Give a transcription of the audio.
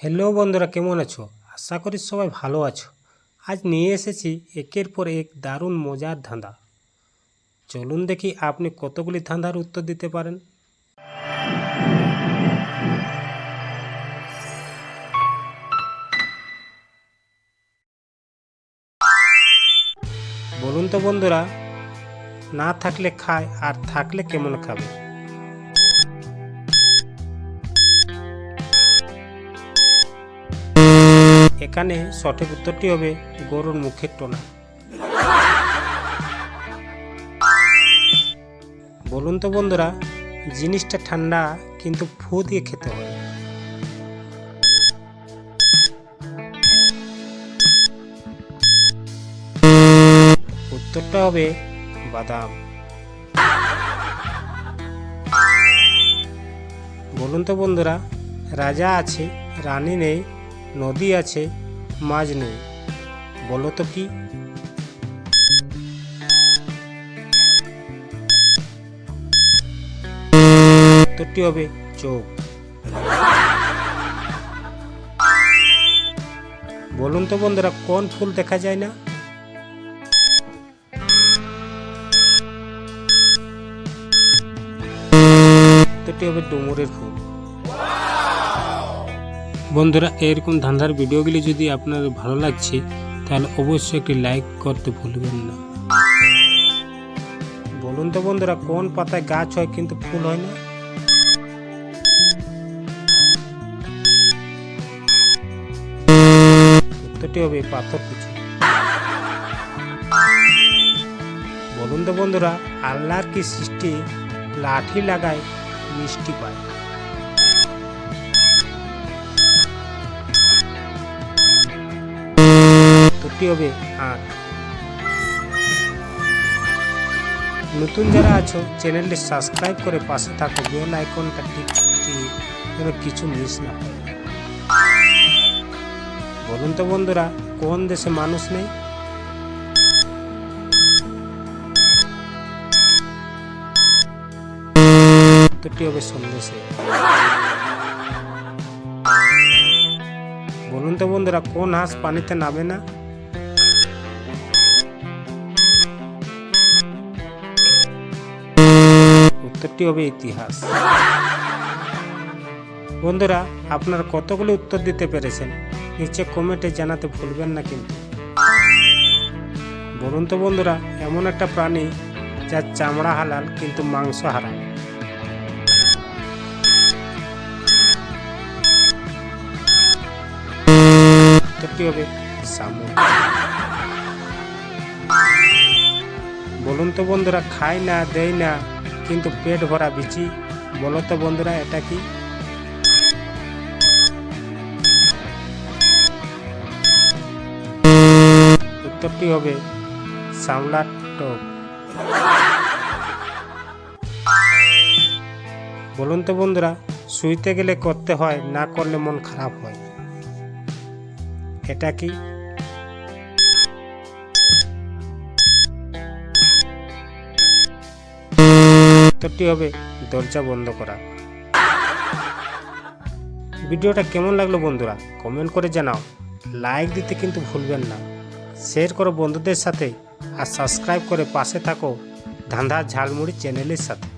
Hello বন্ধুরা, কেমন আছো? আশা করি সবাই ভালো আছো। আজ নিয়ে এসেছি একের পর এক দারুণ মজার ধাঁধা। চলুন দেখি আপনি কতগুলি ধাঁধার উত্তর দিতে পারেন। বলুন তো বন্ধুরা, না থাকলে খায় আর থাকলে কেমন খাবে? এখানে সঠিক উত্তরটি হবে গরুর মুখের টোনা। বলুন তো বন্ধুরা, জিনিসটা ঠান্ডা কিন্তু ফু দিয়ে খেতে হয়। উত্তরটা হবে বাদাম। বলুন তো বন্ধুরা, রাজা আছে, রানী নেই নদী আছে, মাছ নেই। বলো তো কি? উত্তরটি হবে চোখ। বলুন তো বন্ধুরা, কোন ফুল দেখা যায় না? উত্তরটি হবে ডুমুরের ফুল। বন্ধুরা, এরকম ধান্দার ভিডিওগুলি যদি আপনার ভালো লাগছে, তাহলে অবশ্যই একটি লাইক করতে ভুলবেন না। বলুন তো বন্ধুরা, কোন পাতায় গাছ হয় কিন্তু ফুল হয় না? উত্তরটি হবে পাথর কুচি। বলুন তো বন্ধুরা আল্লাহর কি সৃষ্টি? লাঠি লাগায় মিষ্টি পায়। উত্তরটি হবে। আট নতুন যারা আছো, চ্যানেলটি সাবস্ক্রাইব করে পাশে থাকো, বেল আইকনটা টিপ দিয়ে যেন কিছু মিস না হয়। বলুন তো বন্ধুরা, কোন দেশে মানুষ নেই? হবে সন্দেশে। বলুন তো বন্ধুরা, কোন হাঁস পানিতে নামে না? উত্তরটি হবে ইতিহাস। বন্ধুরা, আপনারা কতগুলি উত্তর দিতে পেরেছেন? নিচে কমেন্টে জানাতে ভুলবেন না কিন্তু। বলুন তো বন্ধুরা, এমন একটা প্রাণী যার চামড়া হালাল কিন্তু মাংস শামুক বলুন তো বন্ধুরা খায় না দেয় না কিন্তু পেট ভরা বিচি। বলো তো বন্ধুরা, এটা কি? উত্তরটি হবে সামলার টক বলুন তো বন্ধুরা, শুইতে গেলে করতে হয়, না করলে মন খারাপ হয়? এটা কি? উত্তরটি হবে দরজা বন্ধ করা। ভিডিওটা কেমন লাগল বন্ধুরা কমেন্ট করে জানাও। লাইক দিতে কিন্তু ভুলবেন না। শেয়ার করো বন্ধুদের সাথে আর সাবস্ক্রাইব করে পাশে থাকো ধান্দা ঝালমুড়ি চ্যানেলের সাথে।